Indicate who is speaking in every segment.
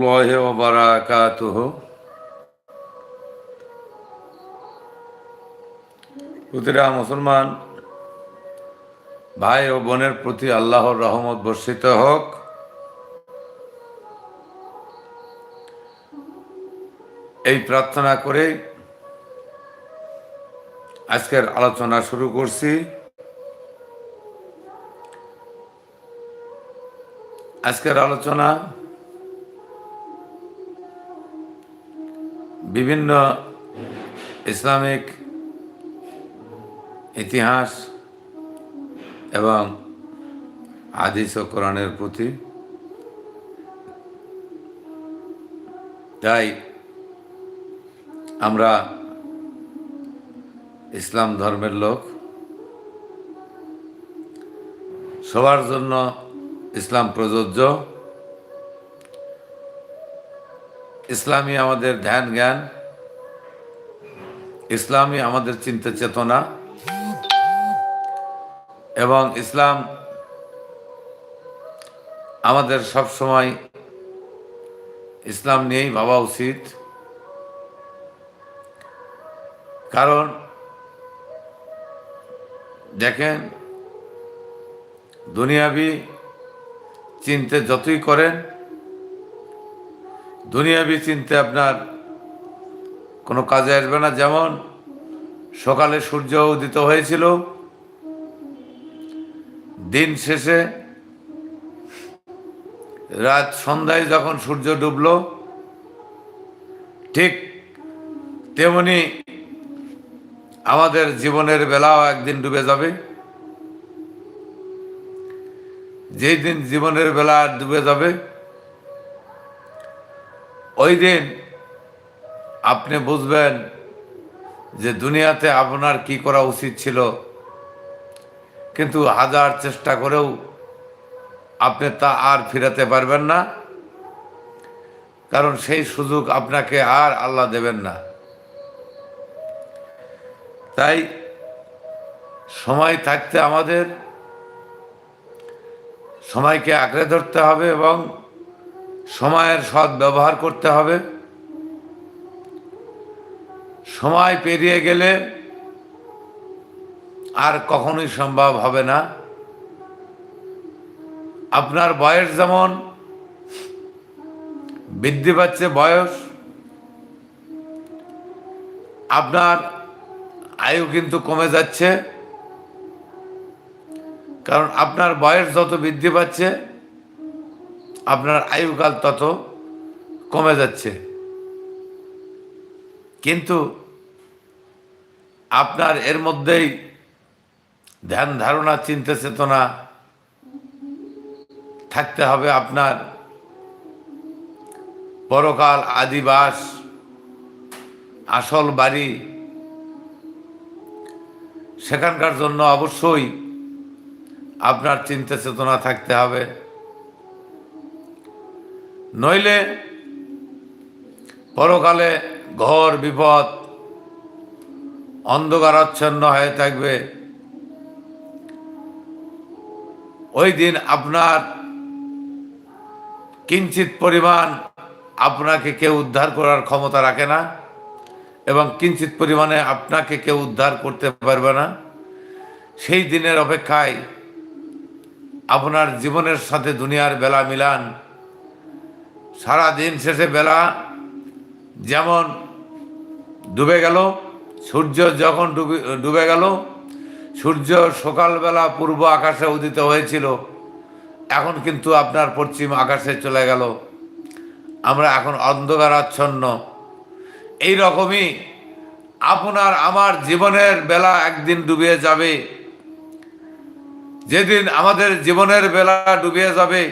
Speaker 1: الله وبركاته প্রতিটা মুসলমান ভাই ও বোনের প্রতি আল্লাহর রহমত বর্ষিত হোক এই প্রার্থনা করে আজকের আলোচনা শুরু করছি আজকের আলোচনা বিভিন্ন ইসলামিক ইতিহাস এবং হাদিস ও কোরআনের প্রতি। তাই আমরা ইসলাম ধর্মের লোক। সবার জন্য ইসলাম প্রযোজ্য। ইসলামী আমাদের ধ্যান জ্ঞান ইসলামী আমাদের চিন্তা চেতনা এবং ইসলাম আমাদের সব সময় ইসলাম নিয়েই ভাবা উচিত। কারণ দেখেন, দুনিয়াবি চিনতে যতই করেন দুনিয়াবি চিনতে আপনার কোনো কাজে আসবে না। যেমন সকালে সূর্য উদিত হয়েছিল, দিন শেষে রাত সন্ধ্যায় যখন সূর্য ডুবল, ঠিক তেমনি আমাদের জীবনের বেলাও একদিন ডুবে যাবে। যেই দিন জীবনের বেলা ডুবে যাবে ওই দিন আপনি বুঝবেন যে দুনিয়াতে আপনার কি করা উচিত ছিল। কিন্তু হাজার চেষ্টা করেও আপনি তা আর ফিরাতে পারবেন না। কারণ সেই সুযোগ আপনাকে আর আল্লাহ দেবেন না। তাই সময় থাকতে আমাদের সময়কে আঁকড়ে ধরতে হবে এবং সময়ের সৎ ব্যবহার করতে হবে। সময় পেরিয়ে গেলে আর কখনোই সম্ভব হবে না। আপনার বয়স যেমন বৃদ্ধি পাচ্ছে বয়স, আপনার আয়ু কিন্তু কমে যাচ্ছে। কারণ আপনার বয়স যত বৃদ্ধি পাচ্ছে আপনার আয়ুকাল তত কমে যাচ্ছে। কিন্তু আপনার এর মধ্যেই ধ্যান ধারণা, চিন্তা চেতনা থাকতে হবে আপনার। পরকাল, আদিবাস, আসল বাড়ি সেখানকার জন্য অবশ্যই আপনার চিন্তা চেতনা থাকতে হবে। নইলে পরকালে ঘর বিপদ, অন্ধকারাচ্ছন্ন হয়ে থাকবে। ওই দিন আপনার কিঞ্চিত পরিমাণ আপনাকে কেউ উদ্ধার করার ক্ষমতা রাখে না এবং কিঞ্চিত পরিমাণে আপনাকে কেউ উদ্ধার করতে পারবে না। সেই দিনের অপেক্ষায় আপনার জীবনের সাথে দুনিয়ার বেলা মিলান। সারা দিন শেষে বেলা যেমন ডুবে গেল, সূর্য যখন ডুবে ডুবে গেল, সূর্য সকালবেলা পূর্ব আকাশে উদিত হয়েছিল, এখন কিন্তু আপনার পশ্চিম আকাশে চলে গেল। আমরা এখন অন্ধকারাচ্ছন্ন। এই রকমই আপনার আমার জীবনের বেলা একদিন ডুবিয়ে যাবে। যেদিন আমাদের জীবনের বেলা ডুবিয়ে যাবে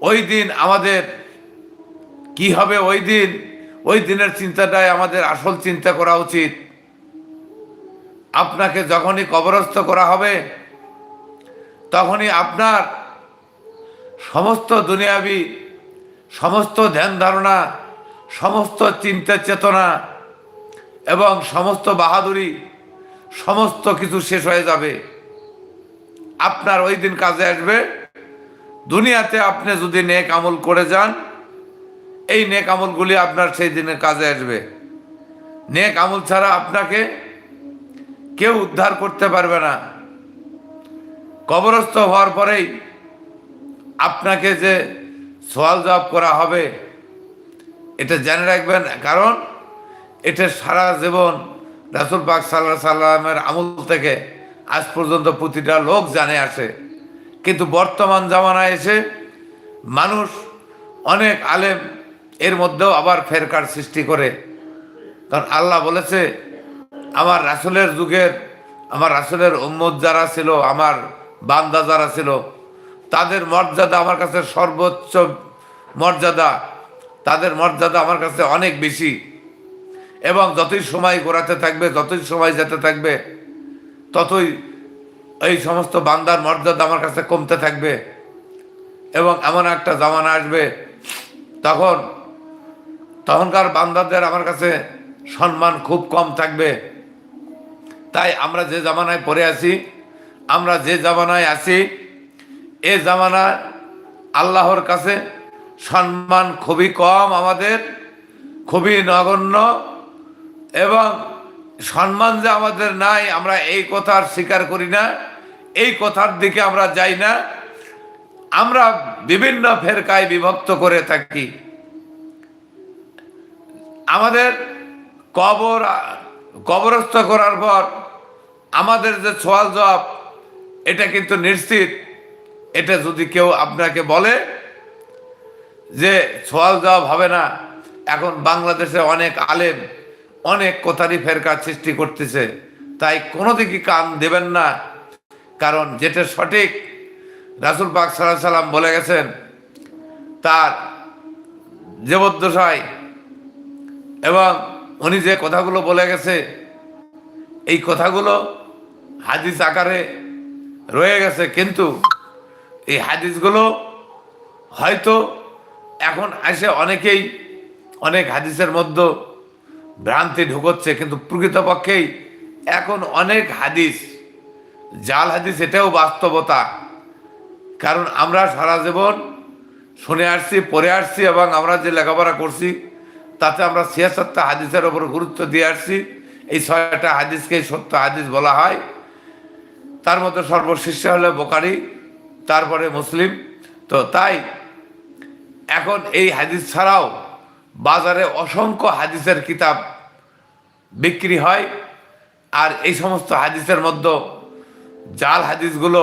Speaker 1: ওই দিন আমাদের, কি হবে ওই দিন? ওই দিনের চিন্তাটাই আমাদের আসল চিন্তা করা উচিত। আপনাকে যখনই কবরস্থ করা হবে, তখনই আপনার সমস্ত দুনিয়াবি, সমস্ত ধ্যান ধারণা, সমস্ত চিন্তা চেতনা এবং সমস্ত বাহাদুরি, সমস্ত কিছু শেষ হয়ে যাবে। আপনার ওই দিন কাজে আসবে। দুনিয়াতে আপনি যদি নেক আমল করে যান, এই নেক আমলগুলি আপনার সেই দিনে কাজে আসবে। নেক আমল ছাড়া আপনাকে কেউ উদ্ধার করতে পারবে না। কবরস্থ হওয়ার পরেই আপনাকে যে সওয়াল জবাব করা হবে, এটা জেনে রাখবেন। কারণ এটা সারা জীবন রাসুল পাক সাল্লাহ সাল্লামের আমল থেকে আজ পর্যন্ত প্রতিটা লোক জানে আসে। কিন্তু বর্তমান জামানায় এসে মানুষ অনেক আলেম এর মধ্যেও আবার ফেরকার সৃষ্টি করে। কারণ আল্লাহ বলেছে, আমার রাসুলের যুগের, আমার রাসুলের উম্মত যারা ছিল, আমার বান্দা যারা ছিল, তাদের মর্যাদা আমার কাছে সর্বোচ্চ মর্যাদা। তাদের মর্যাদা আমার কাছে অনেক বেশি। এবং যতই সময় গোড়াতে থাকবে, যতই সময় যেতে থাকবে, ততই এই সমস্ত বান্দার মর্যাদা আমার কাছে কমতে থাকবে এবং এমন একটা জামানা আসবে তখন তখনকার বান্দাদের আমার কাছে সম্মান খুব কম থাকবে। তাই আমরা যে জামানায় পড়ে আছি, আমরা যে জামানায় আছি, এ জামানা আল্লাহর কাছে সম্মান খুবই কম আমাদের, খুবই নগণ্য এবং সম্মান যে আমাদের নাই, আমরা এই কথার স্বীকার করি না, এই কথার দিকে আমরা যাই না। আমরা বিভিন্ন ফেরকায় বিভক্ত করে থাকি। আমাদের কবর, কবরস্থ করার পর আমাদের যে সোয়াল জবাব, এটা কিন্তু নিশ্চিত। এটা যদি কেউ আপনাকে বলে যে সোয়াল জবাব হবে না, এখন বাংলাদেশে অনেক আলেম অনেক কোথারই ফেরকার সৃষ্টি করতেছে, তাই কোনো দিকে কান দেবেন না। কারণ যেটা সঠিক, রাসুল পাক সাল্লাহ সাল্লাম বলে গেছেন, তার জীবদ্দশায় এবং উনি যে কথাগুলো বলে গেছে, এই কথাগুলো হাদিস আকারে রয়ে গেছে, কিন্তু এই হাদিসগুলো হয়তো এখন আসে অনেকেই অনেক হাদিসের মধ্যে ভ্রান্তি ঢুকোচ্ছে, কিন্তু প্রকৃতপক্ষেই এখন অনেক হাদিস, জাল হাদিস, এটাও বাস্তবতা। কারণ আমরা সারা জীবন শুনে আসছি, পড়ে আসছি এবং আমরা যে লেখাপড়া করছি, তাতে আমরা ছিয়াত্তরটা হাদিসের ওপর গুরুত্ব দিয়ে আসছি। এই ছয়টা হাদিসকে সত্য হাদিস বলা হয়। তার মধ্যে সর্বশীর্ষ হলো বোকারি তারপরে মুসলিম। তো তাই এখন এই হাদিস ছাড়াও বাজারে অসংখ্য হাদিসের কিতাব বিক্রি হয়, আর এই সমস্ত হাদিসের মধ্যে জাল হাদিসগুলো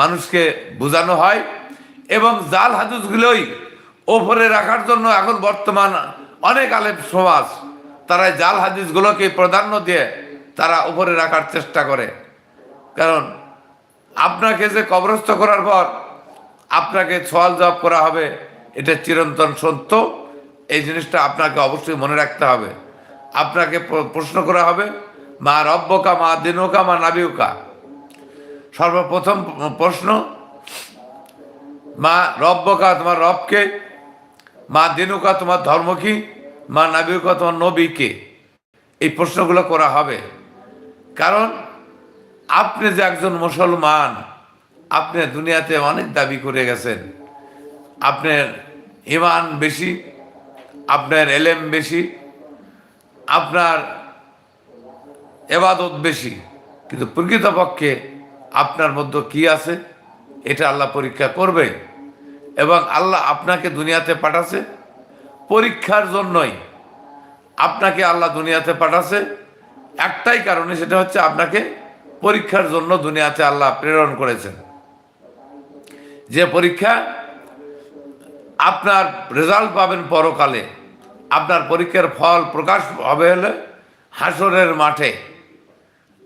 Speaker 1: মানুষকে বোঝানো হয় এবং জাল হাদিসগুলোই ওপরে রাখার জন্য এখন বর্তমান অনেক আলেম সমাজ, তারা জাল হাদিসগুলোকে প্রাধান্য দিয়ে তারা উপরে রাখার চেষ্টা করে। কারণ আপনাকে যে কবরস্থ করার পর আপনাকে সওয়াল জবাব করা হবে, এটা চিরন্তন সত্য। এই জিনিসটা আপনাকে অবশ্যই মনে রাখতে হবে। আপনাকে প্রশ্ন করা হবে, মা রব্বকা, মা দিনুকা, মা নাবিউকা। সর্বপ্রথম প্রশ্ন, মা রব্বকা তোমার রবকে, মা দিনুকা তোমার ধর্ম কি, মা নাবিউকা তোমার নবীকে এই প্রশ্নগুলো করা হবে। কারণ আপনি যে একজন মুসলমান, আপনি দুনিয়াতে অনেক দাবি করে গেছেন। আপনার ইমান বেশি আপনার এলেম বেশি, আপনার এবাদত বেশি, কিন্তু প্রকৃতপক্ষে আপনার মধ্যে কি আছে, এটা আল্লাহ পরীক্ষা করবে এবং আল্লাহ আপনাকে দুনিয়াতে পাঠাছে পরীক্ষার জন্যই। আপনাকে আল্লাহ দুনিয়াতে পাঠাছে, একটাই কারণে সেটা হচ্ছে আপনাকে পরীক্ষার জন্য দুনিয়াতে আল্লাহ প্রেরণ করেছেন। যে পরীক্ষা আপনার রেজাল্ট পাবেন পরকালে আপনার পরীক্ষার ফল প্রকাশ হবে হলে হাসরের মাঠে।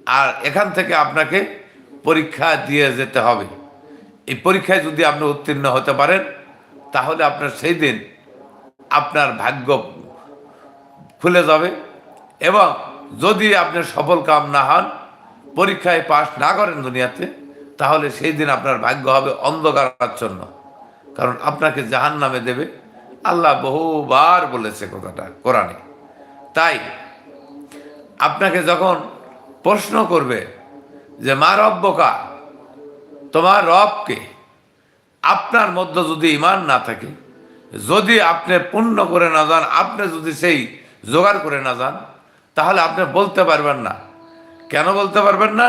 Speaker 1: আর এখান থেকে আপনাকে পরীক্ষা দিয়ে যেতে হবে। এই পরীক্ষায় যদি আপনি উত্তীর্ণ হতে পারেন, তাহলে আপনার সেই দিন আপনার ভাগ্য খুলে যাবে এবং যদি আপনি সফল কাম না হন, পরীক্ষায় পাশ না করেন দুনিয়াতে, তাহলে সেই দিন আপনার ভাগ্য হবে অন্ধকারাচ্ছন্ন। কারণ আপনাকে জাহান নামে দেবে আল্লাহ বহুবার বলেছে কথাটা কোরআনে। তাই আপনাকে যখন প্রশ্ন করবে যে, মা রব্বকা তোমার রবকে আপনার মধ্যে যদি ইমান না থাকে, যদি আপনি পূর্ণ করে না যান, আপনি যদি সেই জোগাড় করে না যান, তাহলে আপনি বলতে পারবেন না। কেন বলতে পারবেন না?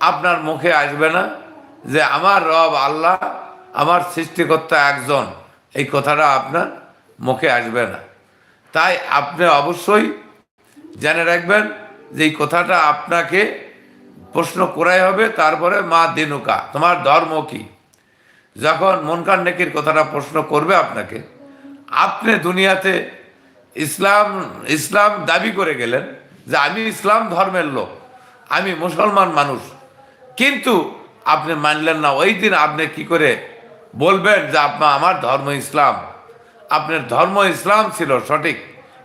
Speaker 1: আপনার মুখে আসবে না যে, আমার রব আল্লাহ, আমার সৃষ্টিকর্তা একজন। এই কথাটা আপনার মুখে আসবে না। তাই আপনি অবশ্যই জেনে রাখবেন যে এই কথাটা আপনাকে প্রশ্ন করাই হবে, তারপরে মা দিনুকা, তোমার ধর্ম কি? যখন মনকার নেকির কথাটা প্রশ্ন করবে আপনাকে, আপনি দুনিয়াতে ইসলাম ইসলাম দাবি করে গেলেন যে আমি ইসলাম ধর্মের লোক, আমি মুসলমান মানুষ। কিন্তু আপনি মানলেন না, ওই দিন আপনি কি করে বলবেন যে আপনার, আমার ধর্ম ইসলাম। আপনার ধর্ম ইসলাম ছিল সঠিক,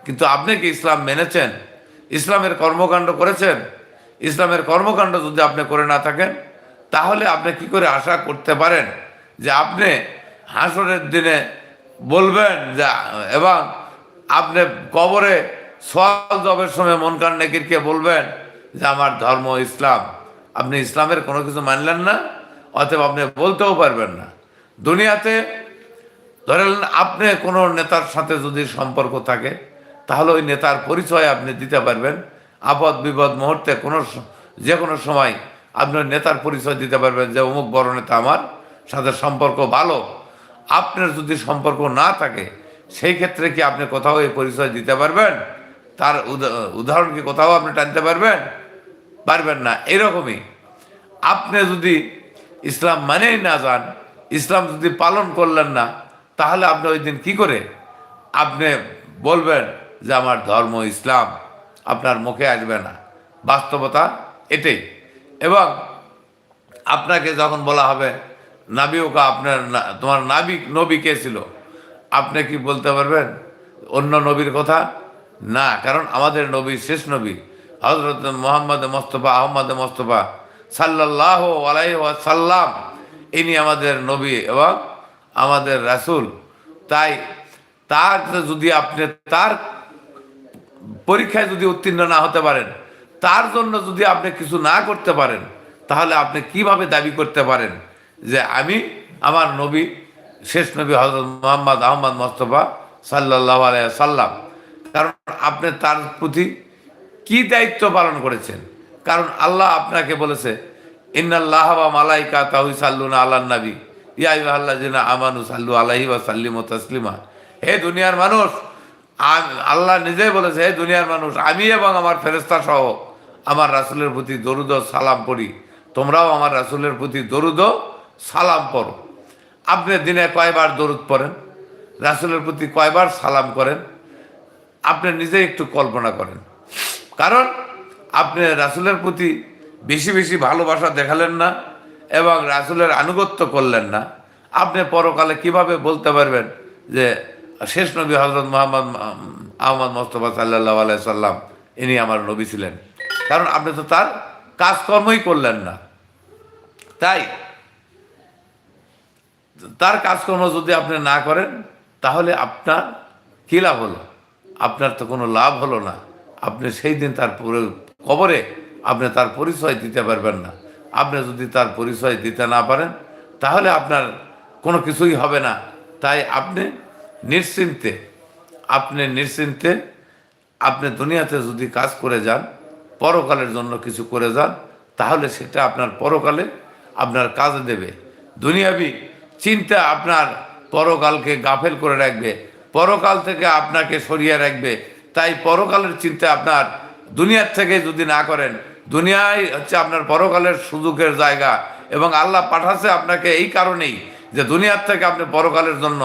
Speaker 1: কিন্তু আপনি কি ইসলাম মেনেছেন? ইসলামের কর্মকাণ্ড করেছেন? ইসলামের কর্মকাণ্ড যদি আপনি করে না থাকেন, তাহলে আপনি কি করে আশা করতে পারেন যে আপনি হাসরের দিনে বলবেন যে, এবং আপনি কবরে সোয়াল জবের সময় মনকান নেকিরকে বলবেন যে, আমার ধর্ম ইসলাম। আপনি ইসলামের কোনো কিছু মানলেন না, অতএব আপনি বলতেও পারবেন না। দুনিয়াতে ধরে নেন আপনি কোনো নেতার সাথে যদি সম্পর্ক থাকে, তাহলে ওই নেতার পরিচয় আপনি দিতে পারবেন। আপদ বিপদ মুহূর্তে কোনো যে কোনো সময় আপনি ওই নেতার পরিচয় দিতে পারবেন যে, অমুক বড় নেতা আমার সাথে সম্পর্ক ভালো। আপনার যদি সম্পর্ক না থাকে, সেই ক্ষেত্রে কি আপনি কোথাও এই পরিচয় দিতে পারবেন? তার উদা- উদাহরণ কি কোথাও আপনি টানতে পারবেন? পারবেন না। এরকমই। আপনি যদি ইসলাম মানেই না যান ইসলাম যদি পালন করলেন না, তাহলে আপনি ওই দিন কি করে? আপনি বলবেন যে আমার ধর্ম ইসলাম, আপনার মুখে আসবে না। বাস্তবতা এটাই। এবং আপনাকে যখন বলা হবে নাবিওকা আপনার তোমার নাবিক নবী কে ছিল? আপনি কি বলতে পারবেন? অন্য নবীর কথা? না, কারণ আমাদের নবী শেষ নবী। হজরত মোহাম্মদ মোস্তফা, আহমদ মোস্তফা সাল্লাহ আলাই সাল্লাম ইনি আমাদের নবী এবং আমাদের রাসূল। তাই তার যদি আপনি তার পরীক্ষায় যদি উত্তীর্ণ না হতে পারেন, তার জন্য যদি আপনি কিছু না করতে পারেন, তাহলে আপনি কীভাবে দাবি করতে পারেন যে আমি আমার নবী, শেষ নবী হজরত মোহাম্মদ আহমদ মোস্তফা সাল্লাহ আলাই সাল্লাম কারণ আপনি তার প্রতি কি দায়িত্ব পালন করেছেন? কারণ আল্লাহ আপনাকে বলেছে ইন্নাল্লাহ বা মালাইকা তাহুই সাল্লুনা আল্লাহ নবী। ইয়াল্লাহ জিনা আমানু সাল্লু আলাহি বা সাল্লিম তসলিমা। হে দুনিয়ার মানুষ আল্লাহ নিজেই বলেছে, হে দুনিয়ার মানুষ, আমি এবং আমার ফেরেস্তা সহ আমার রাসুলের প্রতি দরুদ সালাম পড়ি। তোমরাও আমার রাসুলের প্রতি দরুদ সালাম পড়ো। আপনি দিনে কয়বার দরুদ পড়েন? রাসুলের প্রতি কয়বার সালাম করেন? আপনি নিজে একটু কল্পনা করেন। কারণ আপনি রাসুলের প্রতি বেশি বেশি ভালোবাসা দেখালেন না এবং রাসুলের আনুগত্য করলেন না। আপনি পরকালে কীভাবে বলতে পারবেন যে শেষ নবী হজরত মোহাম্মদ আহমদ মোস্তফা সাল্লাহ আলাই সাল্লাম, ইনি আমার নবী ছিলেন। কারণ আপনি তো তার কাজকর্মই করলেন না। তাই তার কাজকর্ম যদি আপনি না করেন, তাহলে আপনার কী লাভ হলো? আপনার তো কোনো লাভ হলো না। আপনি সেই দিন তার পুরো- কবরে আপনি তার পরিচয় দিতে পারবেন না। আপনি যদি তার পরিচয় দিতে না পারেন, তাহলে আপনার কোনো কিছুই হবে না। তাই আপনি নিশ্চিন্তে আপনি নিশ্চিন্তে, আপনি দুনিয়াতে যদি কাজ করে যান, পরকালের জন্য কিছু করে যান, তাহলে সেটা আপনার পরকালে আপনার কাজে দেবে। দুনিয়াবি চিন্তা আপনার পরকালকে গাফেল করে রাখবে, পরকাল থেকে আপনাকে সরিয়ে রাখবে। তাই পরকালের চিন্তা আপনার দুনিয়ার থেকে যদি না করেন দুনিয়ায় হচ্ছে আপনার পরকালের সুযোগের জায়গা এবং আল্লাহ পাঠাচ্ছে আপনাকে এই কারণেই যে দুনিয়ার থেকে আপনি পরকালের জন্য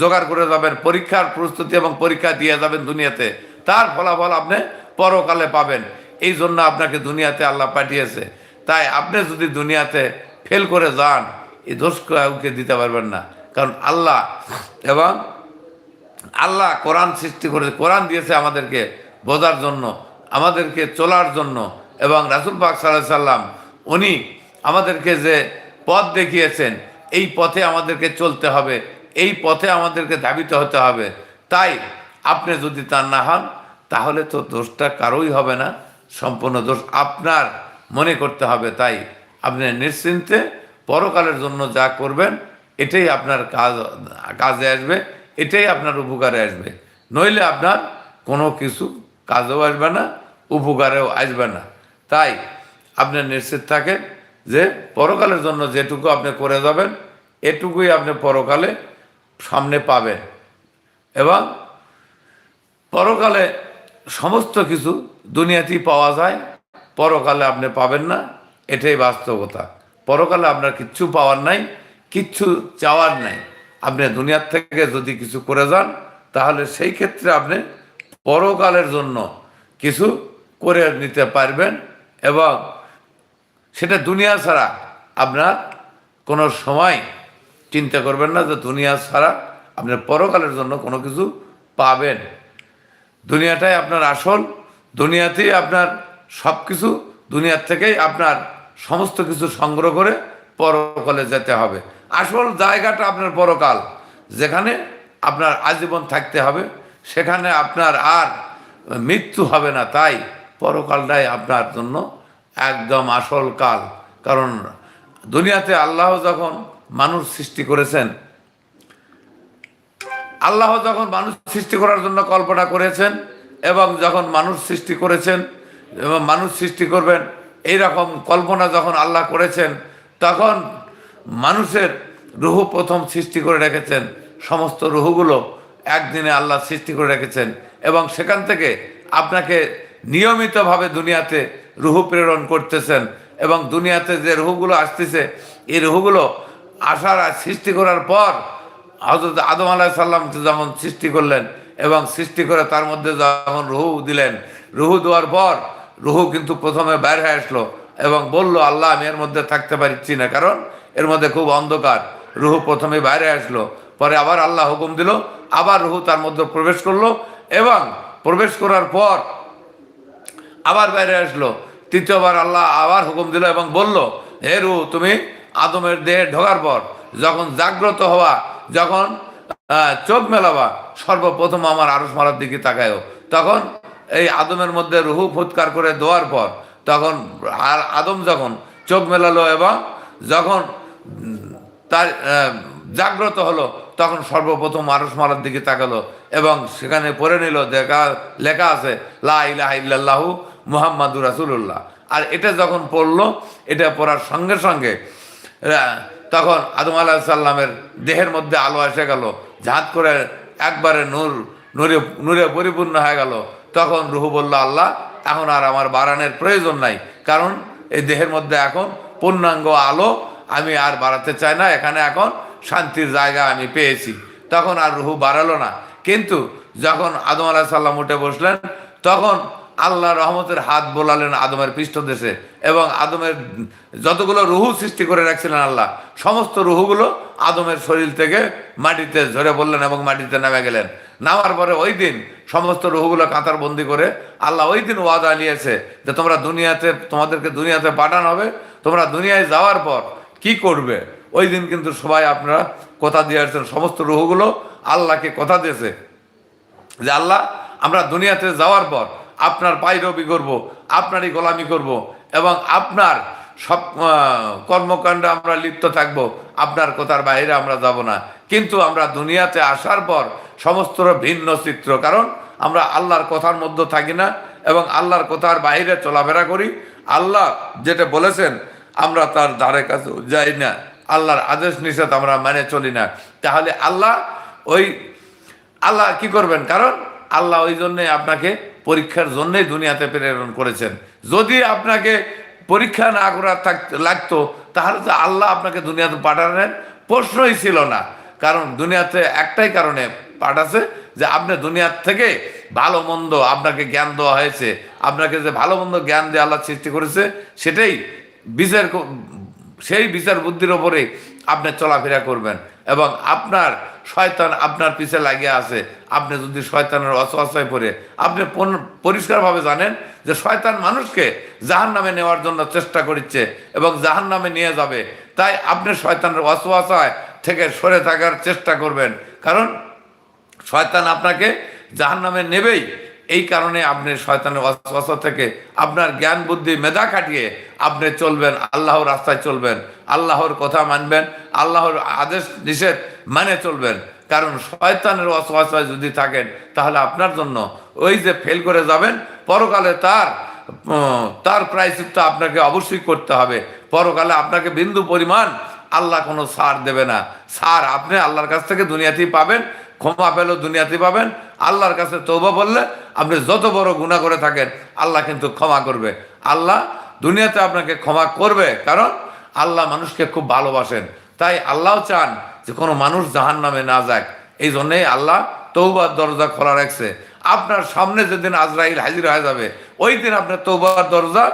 Speaker 1: জোগাড় করে যাবেন, পরীক্ষার প্রস্তুতি এবং পরীক্ষা দিয়ে যাবেন দুনিয়াতে। তার ফলাফল আপনি পরকালে পাবেন। এই জন্য আপনাকে দুনিয়াতে আল্লাহ পাঠিয়েছে। তাই আপনি যদি দুনিয়াতে ফেল করে যান, এই দোষ কাউকে দিতে পারবেন না। কারণ আল্লাহ এবং আল্লাহ কোরআন সৃষ্টি করেছে, কোরআন দিয়েছে আমাদেরকে বোঝার জন্য, আমাদেরকে চলার জন্য। এবং রাসুল পাক সাল্লাহ সাল্লাম, উনি আমাদেরকে যে পথ দেখিয়েছেন, এই পথে আমাদেরকে চলতে হবে, এই পথে আমাদেরকে ধাবিত হতে হবে। তাই আপনি যদি তা না হন, তাহলে তো দোষটা কারোই হবে না, সম্পূর্ণ দোষ আপনার মনে করতে হবে। তাই আপনি নিশ্চিন্তে পরকালের জন্য যা করবেন, এটাই আপনার কাজ, কাজে আসবে, এটাই আপনার উপকারে আসবে। নইলে আপনার কোনো কিছু কাজেও আসবে না, উপকারেও আসবে না। তাই আপনি নিশ্চিত থাকেন যে পরকালের জন্য যেটুকু আপনি করে যাবেন, এটুকুই আপনি পরকালে সামনে পাবেন। এবং পরকালে সমস্ত কিছু দুনিয়াতেই পাওয়া যায়, পরকালে আপনি পাবেন না, এটাই বাস্তবতা। পরকালে আপনার কিচ্ছু পাওয়ার নাই, কিচ্ছু চাওয়ার নাই। আপনি দুনিয়ার থেকে যদি কিছু করে যান, তাহলে সেই ক্ষেত্রে আপনি পরকালের জন্য কিছু করে নিতে পারবেন। এবং সেটা দুনিয়া ছাড়া আপনার কোনো সময় চিন্তা করবেন না যে দুনিয়া ছাড়া আপনার পরকালের জন্য কোনো কিছু পাবেন। দুনিয়াটাই আপনার আসল, দুনিয়াতেই আপনার সব কিছু দুনিয়ার থেকেই আপনার সমস্ত কিছু সংগ্রহ করে পরকালে যেতে হবে। আসল জায়গাটা আপনার পরকাল, যেখানে আপনার আজীবন থাকতে হবে, সেখানে আপনার আর মৃত্যু হবে না, তাই পরকালটাই আপনার জন্য একদম আসল কাল। কারণ দুনিয়াতে আল্লাহ যখন মানুষ সৃষ্টি করেছেন, আল্লাহ যখন মানুষ সৃষ্টি করার জন্য কল্পনা করেছেন এবং যখন মানুষ সৃষ্টি করেছেন এবং মানুষ সৃষ্টি করবেন এই রকম কল্পনা যখন আল্লাহ করেছেন, তখন মানুষের রুহু প্রথম সৃষ্টি করে রেখেছেন। সমস্ত রুহুগুলো একদিনে আল্লাহ সৃষ্টি করে রেখেছেন এবং সেখান থেকে আপনাকে নিয়মিতভাবে দুনিয়াতে রুহু প্রেরণ করতেছেন এবং দুনিয়াতে যে রুহুগুলো আসতেছে, এই রুহুগুলো আসার সৃষ্টি করার পর হজরত আদম আলাহ সাল্লামকে যেমন সৃষ্টি করলেন এবং সৃষ্টি করে তার মধ্যে যেমন রুহু দিলেন, রুহু দেওয়ার পর রুহু কিন্তু প্রথমে বাইরে আসলো এবং বলল, আল্লাহ, আমি এর মধ্যে থাকতে পারছি না। কারণ এর মধ্যে খুব অন্ধকার। রুহু প্রথমে বাইরে আসলো, পরে আবার আল্লাহ হুকুম দিল, আবার রুহু তার মধ্যে প্রবেশ করল এবং প্রবেশ করার পর আবার বাইরে আসলো। তৃতীয়বার আল্লাহ আবার হুকুম দিল এবং বলল, হে রু তুমি আদমের দেহে ঢোকার পর যখন জাগ্রত হওয়া, যখন চোখ মেলাবা, সর্বপ্রথম আমার আরস মারার দিকে তাকায়ও। তখন এই আদমের মধ্যে রুহু ফুৎকার করে দেওয়ার পর তখন আর আদম যখন চোখ মেলালো এবং যখন তার জাগ্রত হলো, তখন সর্বপ্রথম আরস মারার দিকে তাকালো এবং সেখানে পড়ে নিল, দেখা, লেখা আছে, লা ইলাহা ইল্লাল্লাহু মুহাম্মাদুর রাসূলুল্লাহ। আর এটা যখন পড়ল, এটা পড়ার সঙ্গে সঙ্গে তখন আদম আলাহ সাল্লামের দেহের মধ্যে আলো এসে গেল ঝাঁত করে একবারে নূর, নূরে নূরে পরিপূর্ণ হয়ে গেল। তখন রুহু বলল, আল্লাহ, এখন আর আমার বাড়ানোর প্রয়োজন নাই। কারণ এই দেহের মধ্যে এখন পূর্ণাঙ্গ আলো আমি আর বাড়াতে চাই না। এখানে এখন শান্তির জায়গা আমি পেয়েছি। তখন আর রুহু বাড়ালো না। কিন্তু যখন আদম আলাহ সাল্লাম উঠে বসলেন, তখন আল্লাহ রহমতের হাত বোলালেন আদমের পৃষ্ঠদেশে এবং আদমের যতগুলো রুহু সৃষ্টি করে রাখছিলেন আল্লাহ, সমস্ত রুহুগুলো আদমের শরীর থেকে মাটিতে ঝরে পড়লেন এবং মাটিতে নেমে গেলেন। নামার পরে ওই দিন সমস্ত রুহুগুলো কাতার বন্দি করে আল্লাহ ওই দিন ওয়াদা নিয়েছে যে তোমরা দুনিয়াতে, তোমাদেরকে দুনিয়াতে পাঠানো হবে। তোমরা দুনিয়ায় যাওয়ার পর কি করবে? ওই দিন কিন্তু সবাই আপনারা কথা দিয়ে আসছেন। সমস্ত রুহুগুলো আল্লাহকে কথা দিয়েছে যে আল্লাহ, আমরা দুনিয়াতে যাওয়ার পর আপনার পাইরবি করব, আপনারই গোলামি করব এবং আপনার সব কর্মকাণ্ডে আমরা লিপ্ত থাকব, আপনার কথার বাইরে আমরা যাব না। কিন্তু আমরা দুনিয়াতে আসার পর সমস্ত ভিন্ন চিত্র, কারণ আমরা আল্লাহর কথার মধ্যে থাকি না এবং আল্লাহর কথার বাইরে চলাফেরা করি। আল্লাহ যেটা বলেছেন, আমরা তার ধারে কাছে যাই না। আল্লাহর আদেশ নিষেধ আমরা মানে চলি না। তাহলে আল্লাহ ওই, আল্লাহ কি করবেন? কারণ আল্লাহ ওই জন্যে আপনাকে পরীক্ষার জন্যই দুনিয়াতে প্রেরণ করেছেন। যদি আপনাকে পরীক্ষা না করার থাক- লাগতো, তাহলে তো আল্লাহ আপনাকে দুনিয়াতে পাঠানোর প্রশ্নই ছিল না। কারণ দুনিয়াতে একটাই কারণে পাঠাছে যে আপনি দুনিয়ার থেকে ভালো মন্দ আপনাকে জ্ঞান দেওয়া হয়েছে। আপনাকে যে ভালো মন্দ জ্ঞান দিয়ে আল্লাহ সৃষ্টি করেছে, সেটাই বিচার সেই বিচার বুদ্ধির ওপরে আপনি চলাফেরা করবেন। এবং আপনার শয়তান আপনার পিছে লাগিয়ে আছে। আপনি যদি শয়তানের অসহায় পড়ে, আপনি পরিষ্কারভাবে জানেন যে শয়তান মানুষকে জাহান নামে নেওয়ার জন্য চেষ্টা করছে এবং জাহান নামে নিয়ে যাবে। তাই আপনি শয়তানের অসহায় থেকে সরে থাকার চেষ্টা করবেন। কারণ শয়তান আপনাকে জাহান নামে নেবেই। এই কারণে আপনি শয়তানের অসুস্থ থেকে আপনার জ্ঞান, বুদ্ধি, মেধা কাটিয়ে আপনি চলবেন, আল্লাহর রাস্তায় চলবেন, আল্লাহর কথা মানবেন, আল্লাহর আদেশ, নিষেধ মানে চলবেন। কারণ শয়তানের অসহায় যদি থাকেন, তাহলে আপনার জন্য ওই যে ফেল করে যাবেন, পরকালে তার তার প্রায়শ্চিত্ত আপনাকে অবশ্যই করতে হবে। পরকালে আপনাকে বিন্দু পরিমাণ আল্লাহ কোনো সার দেবে না। সার আপনি আল্লাহর কাছ থেকে দুনিয়াতেই পাবেন, ক্ষমা পেলেও দুনিয়াতেই পাবেন আল্লাহর কাছে তৌবা বললে আপনি যত বড় গুণা করে থাকেন, আল্লাহ কিন্তু ক্ষমা করবে। আল্লাহ দুনিয়াতে আপনাকে ক্ষমা করবে, কারণ আল্লাহ মানুষকে খুব ভালোবাসেন। তাই আল্লাহ চান যে কোনো মানুষ জাহান নামে না যাক। এই জন্যেই আল্লাহ তৌবার দরজা খোলা রাখছে। আপনার সামনে যেদিন আজরাইল হাজির হয়ে যাবে, ওই দিন আপনার তৌবার দরজা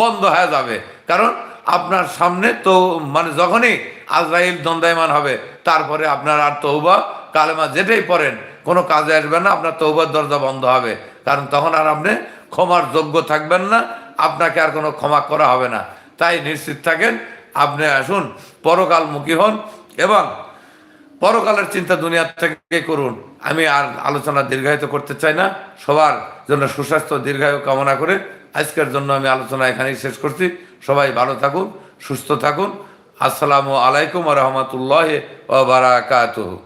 Speaker 1: বন্ধ হয়ে যাবে। কারণ আপনার সামনে তো মানে যখনই আজরাইল দন্দায়মান হবে, তারপরে আপনার আর তৌবা কালেমা যেটাই পড়েন কোনো কাজে আসবে না, আপনার তৌবার দরজা বন্ধ হবে। কারণ তখন আর আপনি ক্ষমার যোগ্য থাকবেন না, আপনাকে আর কোনো ক্ষমা করা হবে না। তাই নিশ্চিত থাকেন, আপনি আসুন, পরকালমুখী হন এবং পরকালের চিন্তা দুনিয়ার থেকে করুন। আমি আর আলোচনা দীর্ঘায়িত করতে চাই না, সবার জন্য সুস্বাস্থ্য দীর্ঘায়ু কামনা করে আজকের জন্য আমি আলোচনা এখানেই শেষ করছি। সবাই ভালো থাকুন, সুস্থ থাকুন। আসসালামু আলাইকুম রহমতুল্লাহ ও বারাকাতুহু।